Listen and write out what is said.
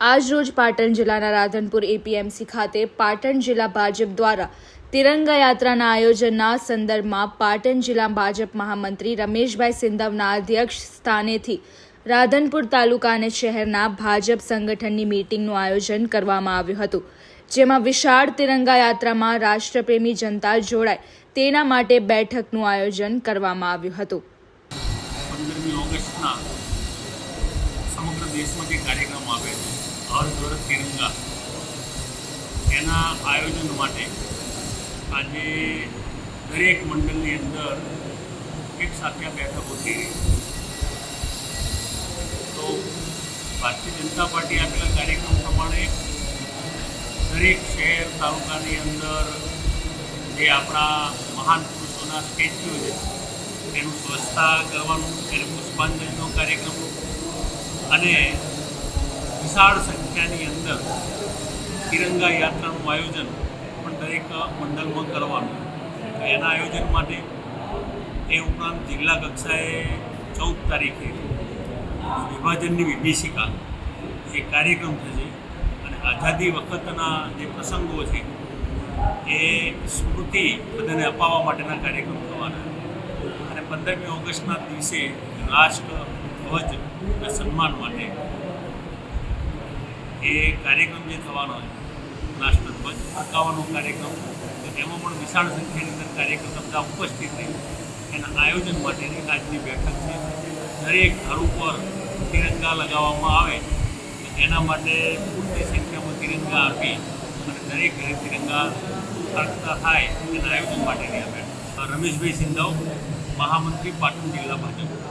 આજરોજ પાટણ જિલ્લાના રાધનપુર એપીએમસી ખાતે પાટણ જિલ્લા ભાજપ દ્વારા તિરંગા યાત્રાના આયોજનના સંદર્ભમાં પાટણ જિલ્લા ભાજપ મહામંત્રી રમેશભાઈ સિંધવના અધ્યક્ષ સ્થાનેથી રાધનપુર તાલુકા અને શહેરના ભાજપ સંગઠનની મીટિંગનું આયોજન કરવામાં આવ્યું હતું, જેમાં વિશાળ તિરંગા યાત્રામાં રાષ્ટ્રપ્રેમી જનતા જોડાય તેના માટે બેઠકનું આયોજન કરવામાં આવ્યું હતું. સમગ્ર દેશમાં જે કાર્યક્રમ આવે છે હર ઘર તિરંગા એના આયોજન માટે આજે દરેક મંડળની અંદર એક સાથે આ બેઠકો થઈ રહી. તો ભારતીય જનતા પાર્ટી આપેલા કાર્યક્રમ પ્રમાણે દરેક શહેર તાલુકાની અંદર જે આપણા મહાન પુરુષોના સ્ટેચ્યુ છે, એનું સ્વચ્છતા કરવાનું એને પુષ્પાંજલિનો કાર્યક્રમ અને વિશાળ સંખ્યાની અંદર તિરંગા યાત્રાનું આયોજન પણ દરેક મંડળમાં કરવાનું એના આયોજન માટે એ ઉપરાંત જિલ્લા કક્ષાએ ચૌદ તારીખે વિભાજનની વિભીષિકા એ કાર્યક્રમ થશે અને આઝાદી વખતના જે પ્રસંગો છે એ સ્મૃતિ બધાને અપાવવા માટેના કાર્યક્રમ થવાના અને પંદરમી ઓગસ્ટના દિવસે રાષ્ટ્ર ધ્વજના સન્માન માટે એ કાર્યક્રમ જે થવાનો છે રાષ્ટ્રધ્વજ ફરકાવવાનો કાર્યક્રમ, તો એમાં પણ વિશાળ સંખ્યાની અંદર કાર્યક્રમ ઉપસ્થિત રહી. એના આયોજન માટેની આજની બેઠક છે. દરેક ઘર ઉપર તિરંગા લગાવવામાં આવે એના માટે પૂરતી સંખ્યામાં તિરંગા આપી અને દરેક ઘરે તિરંગા ફરકતા થાય એના આયોજન માટેની આ બેઠક. રમેશભાઈ સિંધાવ, મહામંત્રી પાટણ જિલ્લા ભાજપ.